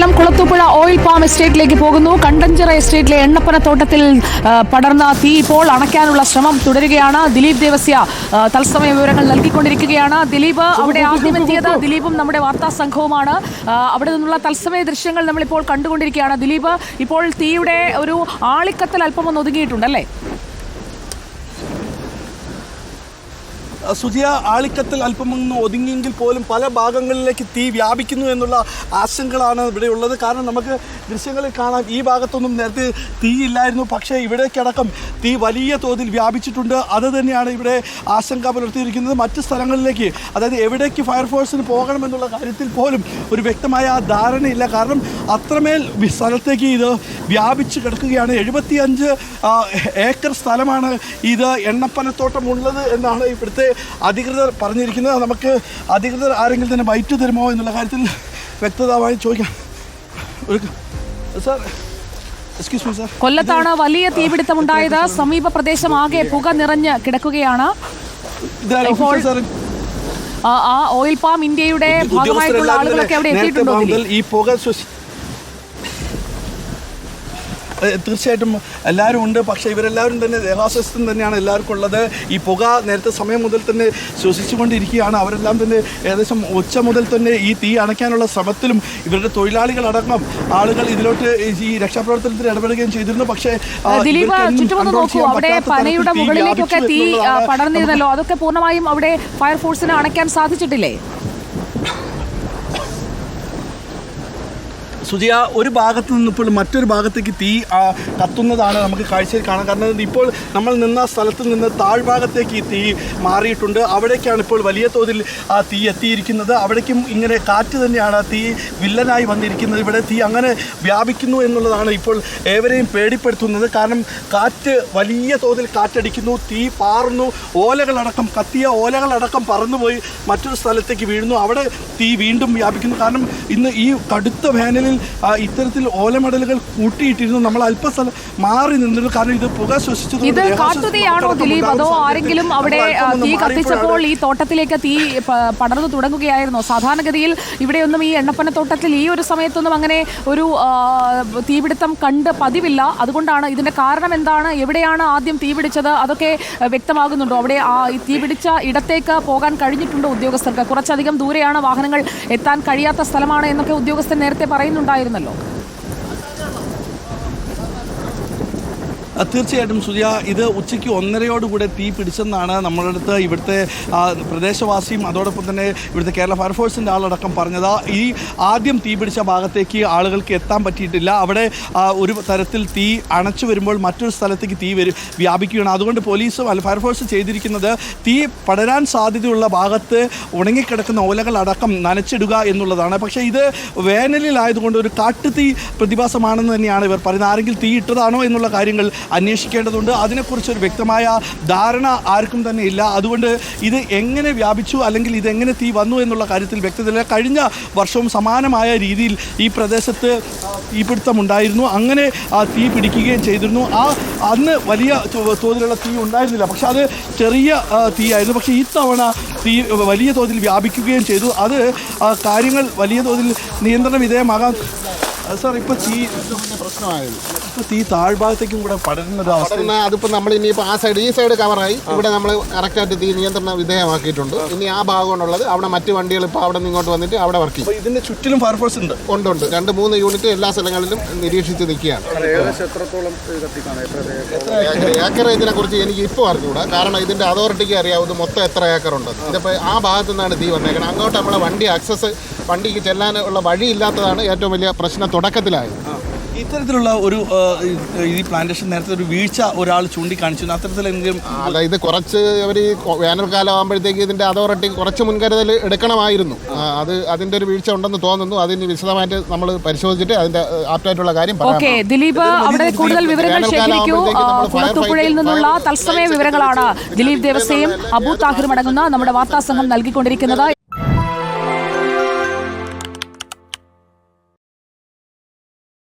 കൊല്ലം Kulathupuzha oil palm എസ്റ്റേറ്റിലേക്ക് പോകുന്നു. കണ്ടഞ്ചിറ എസ്റ്റേറ്റിലെ എണ്ണപ്പനത്തോട്ടത്തിൽ പടർന്ന തീ ഇപ്പോൾ അണയ്ക്കാനുള്ള ശ്രമം തുടരുകയാണ്. ദിലീപ് ദേവസ്യ തത്സമയ വിവരങ്ങൾ നൽകിക്കൊണ്ടിരിക്കുകയാണ്. ദിലീപ് അവിടെ ആദ്യമെത്തിയത് ദിലീപും നമ്മുടെ വാർത്താ സംഘവുമാണ്. അവിടെ നിന്നുള്ള തത്സമയ ദൃശ്യങ്ങൾ നമ്മളിപ്പോൾ കണ്ടുകൊണ്ടിരിക്കുകയാണ്. ദിലീപ് ഇപ്പോൾ തീയുടെ ഒരു ആളിക്കത്തൽ അല്പം ഒന്ന് ഒതുങ്ങിയിട്ടുണ്ട് സുജിയ ആളിക്കത്തിൽ അല്പമൊന്ന് ഒതുങ്ങിയെങ്കിൽ പോലും പല ഭാഗങ്ങളിലേക്ക് തീ വ്യാപിക്കുന്നു എന്നുള്ള ആശങ്കകളാണ് ഇവിടെ ഉള്ളത്. കാരണം നമുക്ക് ദൃശ്യങ്ങളിൽ കാണാം ഈ ഭാഗത്തൊന്നും നേരത്തെ തീയില്ലായിരുന്നു. പക്ഷേ ഇവിടേക്കടക്കം തീ വലിയ തോതിൽ വ്യാപിച്ചിട്ടുണ്ട്. അത് തന്നെയാണ് ഇവിടെ ആശങ്ക പുലർത്തിയിരിക്കുന്നത്. മറ്റ് സ്ഥലങ്ങളിലേക്ക് അതായത് എവിടേക്ക് ഫയർഫോഴ്സിന് പോകണമെന്നുള്ള കാര്യത്തിൽ പോലും ഒരു വ്യക്തമായ ധാരണയില്ല. കാരണം അത്രമേൽ സ്ഥലത്തേക്ക് ഇത് വ്യാപിച്ച് കിടക്കുകയാണ്. എഴുപത്തിയഞ്ച് ഏക്കർ സ്ഥലമാണ് ഇത് എണ്ണപ്പനത്തോട്ടം ഉള്ളത് എന്നാണ് ഇവിടുത്തെ അധികൃതർ പറഞ്ഞിരിക്കുന്നത് നമുക്ക് അധികൃതർ ആരെങ്കിലും തന്നെ ബൈറ്റ് തരുമോ എന്നുള്ള കാര്യത്തിൽ വ്യക്തതമായി ചോദിക്കാം. ഒരു സാർ കൊല്ലത്താണ് വലിയ തീപിടുത്തം ഉണ്ടായത്. സമീപ പ്രദേശം ആകെ പുക നിറഞ്ഞ് കിടക്കുകയാണ്. ഇപ്പോൾ ആ ഓയിൽ പാം ഇന്ത്യയുടെ ഭാഗമായിട്ടുള്ള ആളുകളൊക്കെ അവിടെ എത്തിയിട്ടുണ്ടോ? ഈ പുക തീർച്ചയായിട്ടും എല്ലാവരും ഉണ്ട്. പക്ഷേ ഇവരെല്ലാവരും തന്നെ ദേഹാസ്വസ്ഥം തന്നെയാണ് എല്ലാവർക്കും ഉള്ളത്. ഈ പുക നേരത്തെ സമയം മുതൽ തന്നെ ശ്വസിച്ചുകൊണ്ടിരിക്കുകയാണ്. അവരെല്ലാം തന്നെ ഏകദേശം ഉച്ച മുതൽ തന്നെ ഈ തീ അണയ്ക്കാനുള്ള ശ്രമത്തിലും ഇവരുടെ തൊഴിലാളികളടക്കം ആളുകൾ ഇതിലോട്ട് ഈ രക്ഷാപ്രവർത്തനത്തിൽ ഇടപെടുകയും ചെയ്തിരുന്നു. പക്ഷേ ദിലീപ് ചുറ്റുമൊന്ന് നോക്കൂ. അവിടെ പനയുടെ മുകളിലേക്കൊക്കെ തീ പടർന്നിരുന്നല്ലോ. അതൊക്കെ പൂർണമായും അവിടെ ഫയർഫോഴ്സിന് അണയ്ക്കാൻ സാധിച്ചിട്ടില്ലേ? സുജിയ ഒരു ഭാഗത്ത് നിന്ന് ഇപ്പോൾ മറ്റൊരു ഭാഗത്തേക്ക് തീ കത്തുന്നതാണ് നമുക്ക് കാഴ്ചയിൽ കാണാൻ കാരണം. ഇപ്പോൾ നമ്മൾ നിന്ന സ്ഥലത്ത് നിന്ന് താഴ്ഭാഗത്തേക്ക് ഈ തീ മാറിയിട്ടുണ്ട്. അവിടേക്കാണ് ഇപ്പോൾ വലിയ തോതിൽ ആ തീ എത്തിയിരിക്കുന്നത്. അവിടേക്കും ഇങ്ങനെ കാറ്റ് തന്നെയാണ് ആ തീ വില്ലനായി വന്നിരിക്കുന്നത്. ഇവിടെ തീ അങ്ങനെ വ്യാപിക്കുന്നു എന്നുള്ളതാണ് ഇപ്പോൾ ഏവരെയും പേടിപ്പെടുത്തുന്നത്. കാരണം കാറ്റ് വലിയ തോതിൽ കാറ്റടിക്കുന്നു തീ പാറുന്നു ഓലകളടക്കം കത്തിയ ഓലകളടക്കം പറന്നുപോയി മറ്റൊരു സ്ഥലത്തേക്ക് വീഴുന്നു. അവിടെ തീ വീണ്ടും വ്യാപിക്കുന്നു. കാരണം ഇന്ന് ഈ കടുത്ത വേനലിൽ ഇത്തരത്തിൽ ഓലമടലുകൾ കൂട്ടിയിട്ടിരുന്നു. നമ്മൾ അല്പസ്ഥലം മാറി നിന്നിരുന്നു. കാരണം ഇത് പുക ശ്വസിച്ചു ഇത് കാട്ടുതീയാണോ ദിലീപ്? അതോ ആരെങ്കിലും അവിടെ തീ കത്തിച്ചപ്പോൾ ഈ തോട്ടത്തിലേക്ക് തീ പടർന്നു തുടങ്ങുകയായിരുന്നു. സാധാരണഗതിയിൽ ഇവിടെയൊന്നും ഈ എണ്ണപ്പനത്തോട്ടത്തിൽ ഈ ഒരു സമയത്തൊന്നും അങ്ങനെ ഒരു തീപിടുത്തം കണ്ട് പതിവില്ല. അതുകൊണ്ടാണ് ഇതിന്റെ കാരണം എന്താണ്? എവിടെയാണ് ആദ്യം തീപിടിച്ചത് അതൊക്കെ വ്യക്തമാകുന്നുണ്ടോ? അവിടെ ആ തീപിടിച്ച ഇടത്തേക്ക് പോകാൻ കഴിഞ്ഞിട്ടുണ്ടോ ഉദ്യോഗസ്ഥർക്ക്? കുറച്ചധികം ദൂരെയാണ് വാഹനങ്ങൾ എത്താൻ കഴിയാത്ത സ്ഥലമാണ് എന്നൊക്കെ ഉദ്യോഗസ്ഥൻ നേരത്തെ പറയുന്നുണ്ടായിരുന്നല്ലോ ആ, തീർച്ചയായിട്ടും സുജയ ഇത് ഉച്ചയ്ക്ക് ഒന്നരയോടുകൂടെ തീ പിടിച്ചെന്നാണ് നമ്മുടെ അടുത്ത് ഇവിടുത്തെ പ്രദേശവാസിയും അതോടൊപ്പം തന്നെ ഇവിടുത്തെ കേരള ഫയർഫോഴ്സിന്റെ ആളടക്കം പറഞ്ഞത്. ഈ ആദ്യം തീ പിടിച്ച ഭാഗത്തേക്ക് ആളുകൾക്ക് എത്താൻ പറ്റിയിട്ടില്ല. അവിടെ ഒരു തരത്തിൽ തീ അണച്ചു വരുമ്പോൾ മറ്റൊരു സ്ഥലത്തേക്ക് തീ വരും വ്യാപിക്കുകയാണ്. അതുകൊണ്ട് പോലീസും അല്ല ഫയർഫോഴ്സ് ചെയ്തിരിക്കുന്നത് തീ പടരാൻ സാധ്യതയുള്ള ഭാഗത്ത് ഉണങ്ങിക്കിടക്കുന്ന ഓലകളടക്കം നനച്ചിടുക എന്നുള്ളതാണ്. പക്ഷേ ഇത് വേനലിലായതുകൊണ്ട് ഒരു കാട്ടുതീ പ്രതിഭാസമാണെന്ന് തന്നെയാണ് ഇവർ പറയുന്നത്. ആരെങ്കിലും തീ ഇട്ടതാണോ എന്നുള്ള കാര്യങ്ങൾ അന്വേഷിക്കേണ്ടതുണ്ട്. അതിനെക്കുറിച്ച് ഒരു വ്യക്തമായ ധാരണ ആർക്കും തന്നെ ഇല്ല. അതുകൊണ്ട് ഇത് എങ്ങനെ വ്യാപിച്ചു അല്ലെങ്കിൽ ഇത് എങ്ങനെ തീ വന്നു എന്നുള്ള കാര്യത്തിൽ വ്യക്തതയില്ല. കഴിഞ്ഞ വർഷവും സമാനമായ രീതിയിൽ ഈ പ്രദേശത്ത് തീപിടുത്തമുണ്ടായിരുന്നു അങ്ങനെ ആ തീ പിടിക്കുകയും ചെയ്തിരുന്നു. ആ അന്ന് വലിയ തോതിലുള്ള തീ ഉണ്ടായിരുന്നില്ല. പക്ഷെ അത് ചെറിയ തീ തീയായിരുന്നു. പക്ഷേ തവണ തീ വലിയ തോതിൽ വ്യാപിക്കുകയും ചെയ്തു. അത് കാര്യങ്ങൾ വലിയ തോതിൽ നിയന്ത്രണ വിധേയമാകാൻ സാർ ഇപ്പൊ തീ പ്രശ്നമായത് ഇപ്പൊ തീ താഴ്ഭാഗത്തേക്കും കൂടെ പടരുന്ന ഒരു അവസ്ഥ. പടർന്ന അതിപ്പോൾ നമ്മൾ ഇനിയിപ്പോ ആ സൈഡ് ഈ സൈഡ് കവറായി. ഇവിടെ നമ്മൾ കറക്റ്റായിട്ട് തീ നിയന്ത്രണ വിധേയമാക്കിയിട്ടുണ്ട്. ഇനി ആ ഭാഗമാണുള്ളത്. അവിടെ മറ്റു വണ്ടികൾ ഇപ്പൊ അവിടെ നിന്ന് ഇങ്ങോട്ട് വന്നിട്ട് അവിടെ വർക്ക് ചെയ്യും. ഇതിന്റെ ചുറ്റിലും ഫയർഫോഴ്സ് ഉണ്ട്. ഉണ്ട് ഉണ്ട്. രണ്ട് മൂന്ന് യൂണിറ്റ് എല്ലാ സ്ഥലങ്ങളിലും നിരീക്ഷിച്ച് നിൽക്കുകയാണ്. ഏക്കർ- ഏക്കർ ഇതിനെ കുറിച്ച് എനിക്ക് ഇപ്പോൾ അറിഞ്ഞുകൂടാ കാരണം ഇതിന്റെ അതോറിറ്റിക്ക് അറിയാവുന്നത് മൊത്തം എത്ര ഏക്കർ ഉണ്ട്. ഇതിപ്പോ ആ ഭാഗത്തു നിന്നാണ് തീ വന്നേക്കുന്നത് അങ്ങോട്ട് നമ്മളെ വണ്ടി ആക്സസ് വണ്ടിക്ക് ചെല്ലാനുള്ള വഴിയില്ലാത്തതാണ് ഏറ്റവും വലിയ പ്രശ്നം തുടക്കത്തിലായത്. ഇത്തരത്തിലുള്ള ഒരു ഈ പ്ലാന്റേഷൻ നേരത്തെ ഒരു വീഴ്ച ഒരാൾ ചൂണ്ടിക്കാണിച്ചു. അത്തരത്തിലെങ്കിലും അല്ല ഇത് കുറച്ച് അവർ വേനൽക്കാലം ആകുമ്പോഴത്തേക്ക് ഇതിന്റെ അതോറിറ്റി കുറച്ച് മുൻകരുതൽ എടുക്കണമായിരുന്നു. അത് അതിന്റെ ഒരു വീഴ്ച ഉണ്ടെന്ന് തോന്നുന്നു. അതിന് വിശദമായിട്ട് നമ്മൾ പരിശോധിച്ചിട്ട് അതിന്റെ ഏഹ്, ആപ്റ്റായിട്ടുള്ള കാര്യം പറയാം ഓക്കെ ദിലീപ് അവിടെ കൂടുതൽ വിവരങ്ങൾ ശേഖരിക്കൂ. ആ, നിന്നുള്ള തത്സമയ വിവരങ്ങളാണ് ദിലീപ് ദേവസ്യയും അബു താഹിറും അടങ്ങുന്ന നമ്മുടെ വാർത്താ സംഘം നൽകിക്കൊണ്ടിരിക്കുന്നത്.